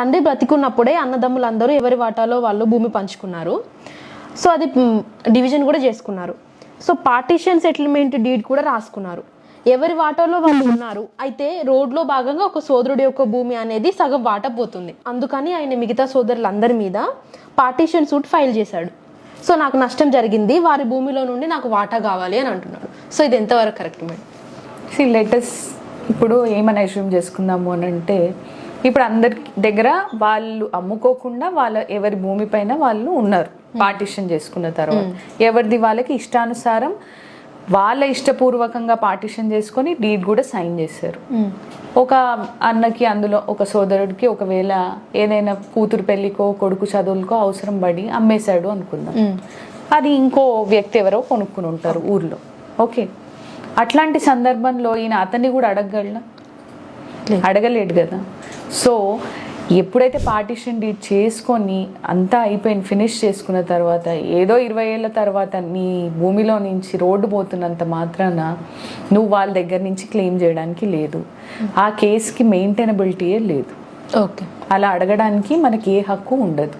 తండ్రి బ్రతికున్నప్పుడే అన్నదమ్ములందరూ ఎవరి వాటాలో వాళ్ళు భూమి పంచుకున్నారు. సో అది డివిజన్ కూడా చేసుకున్నారు. సో పార్టీషన్ సెటిల్మెంట్ డీడ్ కూడా రాసుకున్నారు. ఎవరి వాటాలో వాళ్ళు ఉన్నారు అయితే రోడ్లో భాగంగా ఒక సోదరుడి యొక్క భూమి అనేది సగం వాట పోతుంది. అందుకని ఆయన మిగతా సోదరులందరి మీద పార్టీషన్ సూట్ ఫైల్ చేశాడు. సో నాకు నష్టం జరిగింది వారి భూమిలో నుండి నాకు వాటా కావాలి అని అంటున్నాడు. సో ఇది ఎంతవరకు కరెక్ట్ మేడం? సి లేటెస్ట్ ఇప్పుడు ఏమని అజ్యూమ్ చేసుకుందాము అని అంటే ఇప్పుడు అందరి దగ్గర వాళ్ళు అమ్ముకోకుండా వాళ్ళ ఎవరి భూమి పైన వాళ్ళు ఉన్నారు పార్టిషన్ చేసుకున్న తర్వాత. ఎవరిది వాళ్ళకి ఇష్టానుసారం వాళ్ళ ఇష్టపూర్వకంగా పార్టిషన్ చేసుకొని డీడ్ కూడా సైన్ చేశారు. ఒక అన్నకి అందులో ఒక సోదరుడికి ఒకవేళ ఏదైనా కూతురు పెళ్ళికో కొడుకు చదువులకో అవసరం పడి అమ్మేశాడు అనుకుందాం. అది ఇంకో వ్యక్తి ఎవరో కొనుక్కుని ఉంటారు ఊర్లో. ఓకే. అట్లాంటి సందర్భంలో ఈయన అతన్ని కూడా అడగగలనా అడగలేడు కదా? సో ఎప్పుడైతే పార్టిషన్ డీడ్ చేసుకొని అంతా అయిపోయింది ఫినిష్ చేసుకున్న తర్వాత ఏదో ఇరవై ఏళ్ళ తర్వాత నీ భూమిలో నుంచి రోడ్డు పోతున్నంత మాత్రాన నువ్వు వాళ్ళ దగ్గర నుంచి క్లెయిమ్ చేయడానికి లేదు. ఆ కేసుకి మెయింటైనబిలిటీయే లేదు. ఓకే. అలా అడగడానికి మనకి ఏ హక్కు ఉండదు.